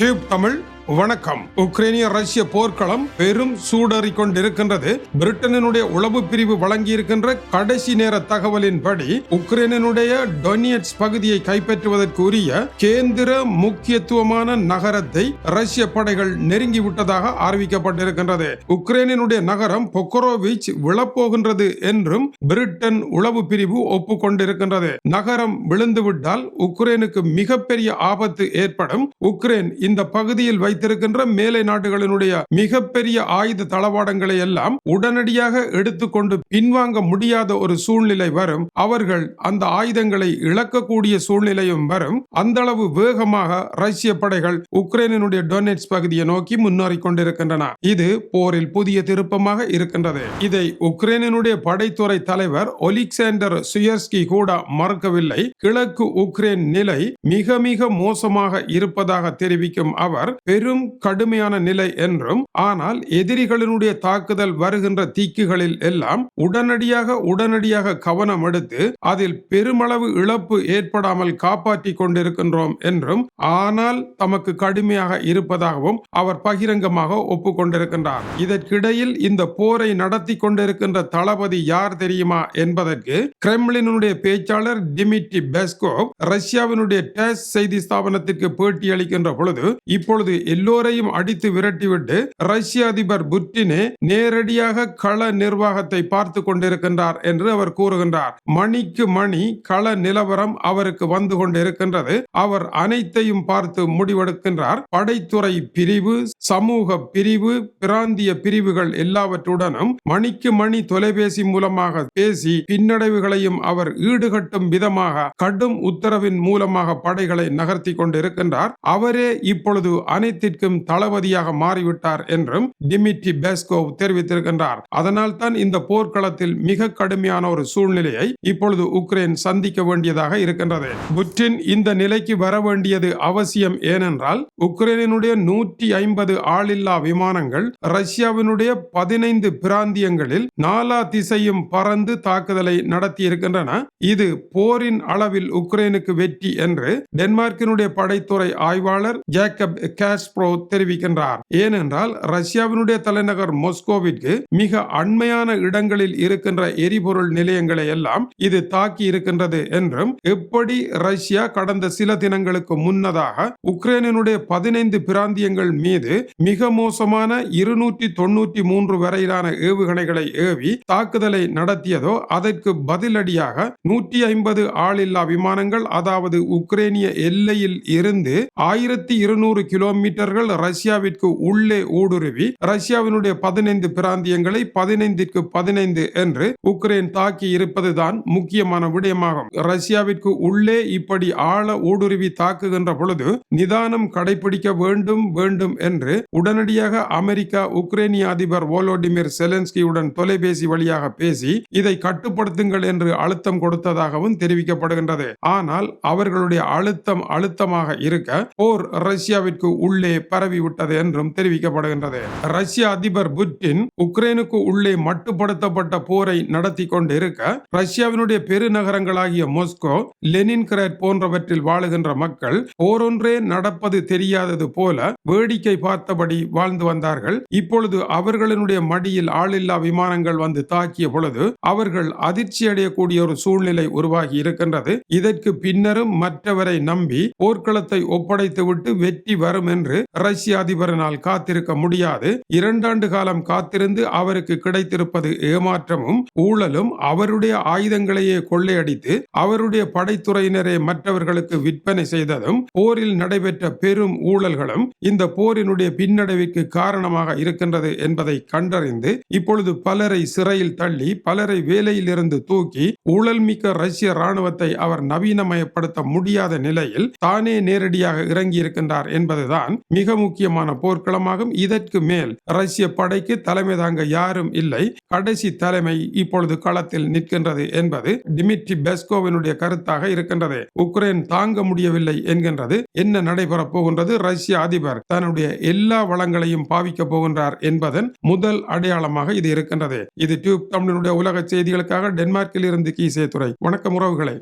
Tube Tamil வணக்கம். உக்ரைனிய ரஷ்ய போர்க்களம் பெரும் சூடறி கொண்டிருக்கின்றது. பிரிட்டனினுடைய உளவு பிரிவு வழங்கியிருக்கின்ற கடைசி நேர தகவலின்படி உக்ரைனினுடைய டொனியட்ஸ் பகுதியை கைப்பற்றுவதற்குரிய கேந்திர முக்கியத்துவமான நகரத்தை ரஷ்ய படைகள் நெருங்கிவிட்டதாக அறிவிக்கப்பட்டிருக்கின்றது. உக்ரைனினுடைய நகரம் பொக்கரோவிச் விழப்போகின்றது என்றும் பிரிட்டன் உளவு பிரிவு ஒப்புக்கொண்டிருக்கின்றது. நகரம் விழுந்துவிட்டால் உக்ரைனுக்கு மிகப்பெரிய ஆபத்து ஏற்படும். உக்ரைன் இந்த பகுதியில் வைத்திருக்கின்ற மேலை நாடுகளினுடைய மிகப்பெரிய ஆயுத தளவாடங்களை எல்லாம் உடனடியாக எடுத்துக்கொண்டு பின்வாங்க முடியாத ஒரு சூழ்நிலை வரும். அவர்கள் அந்த ஆயுதங்களை இழக்கக்கூடிய சூழ்நிலையும் வரும். அந்த அளவு வேகமாக ரஷ்ய படைகள் உக்ரைனினுடைய டொனேட்ஸ் பகுதியை நோக்கி முன்னேறி கொண்டிருக்கின்றன. இது போரில் புதிய திருப்பமாக இருக்கின்றது. இதை உக்ரைனினுடைய படைத்துறை தலைவர் ஒலிக்சாண்டர் சுயர்ஸ்கி கூட மறுக்கவில்லை. கிழக்கு உக்ரைன் நிலை மிக மிக மோசமாக இருப்பதாக தெரிவிக்கும் அவர் பெரும் கடுமையான நிலை என்றும் ஆனால் எதிரிகளினுடைய தாக்குதல் வருகின்ற தீக்குகளில் எல்லாம் உடனடியாக உடனடியாக கவனம் எடுத்து அதில் பெருமளவு இழப்பு ஏற்படாமல் காப்பாற்றிக் கொண்டிருக்கின்றோம் என்றும் ஆனால் தமக்கு கடுமையாக இருப்பதாகவும் அவர் பகிரங்கமாக ஒப்புக்கொண்டிருக்கின்றார். இதற்கிடையில் இந்த போரை நடத்தி கொண்டிருக்கின்ற தளபதி யார் தெரியுமா என்பதற்கு கிரெம்லினுடைய பேச்சாளர் டிமிட்ரி பெஸ்கோவ் ரஷ்யாவினுடைய டேஸ் செய்தி ஸ்தாபனத்திற்கு பேட்டி அளிக்கின்ற பொழுது இப்பொழுது எல்லோரையும் அடித்து விரட்டிவிட்டு ரஷ்ய அதிபர் புட்டினே நேரடியாக கள நிர்வாகத்தை பார்த்து கொண்டிருக்கின்றார் என்று அவர் கூறுகின்றார். மணிக்கு மணி கள நிலவரம் அவருக்கு வந்து கொண்டிருக்கின்றது. அவர் அனைத்தையும் பார்த்து முடிவெடுக்கின்றார். படைத்துறை பிரிவு சமூக பிரிவு பிராந்திய பிரிவுகள் எல்லாவற்றுடனும் மணிக்கு மணி தொலைபேசி மூலமாக பேசி பின்னடைவுகளையும் அவர் ஈடுகட்டும் விதமாக கடும் உத்தரவின் மூலமாக படைகளை நகர்த்தி கொண்டிருக்கின்றார். அவரே இப்பொழுது அனைத்து அனைத்திற்கும் தளபதியாக மாறிவிட்டார் என்றும் டிமிட்ரி பெஸ்கோவ் தெரிவித்திருக்கின்றார். அதனால் தான் இந்த போர்க்களத்தில் மிக கடுமையான ஒரு சூழ்நிலையை இப்பொழுது உக்ரைன் சந்திக்க வேண்டியதாக இருக்கின்றது. புட்டின் இந்த நிலைக்கு வர வேண்டியது அவசியம் ஏனென்றால் உக்ரைனுடைய நூற்றி ஐம்பது ஆளில்லா விமானங்கள் ரஷ்யாவினுடைய பதினைந்து பிராந்தியங்களில் நாலா திசையும் பறந்து தாக்குதலை நடத்தி இருக்கின்றன இது போரின் அளவில் உக்ரைனுக்கு வெற்றி என்று டென்மார்க்கினுடைய படைத்துறை ஆய்வாளர் ஜேக்கப் கேஷ் கேஸ்ப்ரோ தெரிவிக்கின்றார். ஏனென்றால் ரஷ்யாவினுடைய தலைநகர் மொஸ்கோவிற்கு மிக அண்மையான இடங்களில் இருக்கின்ற எரிபொருள் நிலையங்களை எல்லாம் இது தாக்கி இருக்கின்றது என்றும் எப்படி ரஷ்யா கடந்த சில தினங்களுக்கு முன்னதாக உக்ரைனுடைய பதினைந்து பிராந்தியங்கள் மீது மிக மோசமான இருநூற்றி தொன்னூற்றி மூன்று வரையிலான ஏவுகணைகளை ஏவி தாக்குதலை நடத்தியதோ அதற்கு பதிலடியாக நூற்றி ஐம்பது ஆளில்லா விமானங்கள் அதாவது உக்ரைனிய எல்லையில் இருந்து ஆயிரத்தி இருநூறு கிலோமீட்டர் மீட்டர்கள் ரஷ்யாவிற்கு உள்ளே ஊடுருவி ரஷ்யாவினுடைய பதினைந்து பிராந்தியங்களை பதினைந்திற்கு பதினைந்து என்று உக்ரைன் தாக்கி இருப்பதுதான் முக்கியமான விடயமாகும். ரஷ்யாவிற்கு உள்ளே இப்படி ஆழ ஊடுருவி தாக்குகின்ற பொழுது நிதானம் கடைபிடிக்க வேண்டும் வேண்டும் என்று உடனடியாக அமெரிக்கா உக்ரைனிய அதிபர் வோலோடிமிர் செலன்ஸ்கியுடன் தொலைபேசி வழியாக பேசி இதை கட்டுப்படுத்துங்கள் என்று அழுத்தம் கொடுத்ததாகவும் தெரிவிக்கப்படுகின்றது. ஆனால் அவர்களுடைய அழுத்தம் அழுத்தமாக இருக்க போர் ரஷ்யாவிற்கு உள்ளே பரவிவிட்டது என்றும் தெரிவிக்கப்படுகின்றது. ரஷ்ய அதிபர் புட்டின் உக்ரைனுக்கு உள்ளே மட்டுப்படுத்தப்பட்ட போரை நடத்தி கொண்டு இருக்க ரஷ்யாவினுடைய பெருநகரங்களாகிய மொஸ்கோ லெனின்கிராட் போன்றவற்றில் வாழுகின்ற மக்கள் போரொன்றே நடப்பது தெரியாதது போல வேடிக்கை பார்த்தபடி வாழ்ந்து வந்தார்கள். இப்பொழுது அவர்களினுடைய மடியில் ஆளில்லா விமானங்கள் வந்து தாக்கிய பொழுது அவர்கள் அதிர்ச்சி அடையக்கூடிய ஒரு சூழ்நிலை உருவாகி இருக்கின்றது. இதற்கு பின்னரும் மற்றவரை நம்பி போர்க்களத்தை ஒப்படைத்துவிட்டு வெற்றி வரும் என்று ரஷ்ய அதிபரினால் காத்திருக்க முடியாது. இரண்டாண்டு காலம் காத்திருந்து அவருக்கு கிடைத்திருப்பது ஏமாற்றமும் ஊழலும் அவருடைய ஆயுதங்களையே கொள்ளையடித்து அவருடைய படைத்துறையினரை மற்றவர்களுக்கு விற்பனை செய்ததும் போரில் நடைபெற்ற பெரும் ஊழல்களும் இந்த போரினுடைய பின்னடைவுக்கு காரணமாக இருக்கின்றது என்பதை கண்டறிந்து இப்பொழுது பலரை சிறையில் தள்ளி பலரை வேலையில் இருந்து தூக்கி ஊழல் மிக்க ரஷ்ய ராணுவத்தை அவர் நவீனமயப்படுத்த முடியாத நிலையில் தானே நேரடியாக இறங்கி இருக்கின்றார் என்பதுதான் மிக முக்கியமான போர்க்களமாகும். இதற்கு மேல் ரஷ்ய படைக்கு தலைமை தாங்க யாரும் இல்லை. கடைசி தலைமை இப்பொழுது களத்தில் நிற்கின்றது என்பது டிமிட்ரி பெஸ்கோவினுடைய கருத்தாக இருக்கின்றது. உக்ரைன் தாங்க முடியவில்லை என்கின்றது. என்ன நடைபெறப் போகின்றது? ரஷ்ய அதிபர் தன்னுடைய எல்லா வளங்களையும் பாவிக்க போகின்றார் என்பதன் முதல் அடையாளமாக இது இருக்கின்றது. இது டியூப் தமிழனுடைய உலக செய்திகளுக்காக டென்மார்க்கில் இருந்து கீசே துறை வணக்கம் உறவுகளை.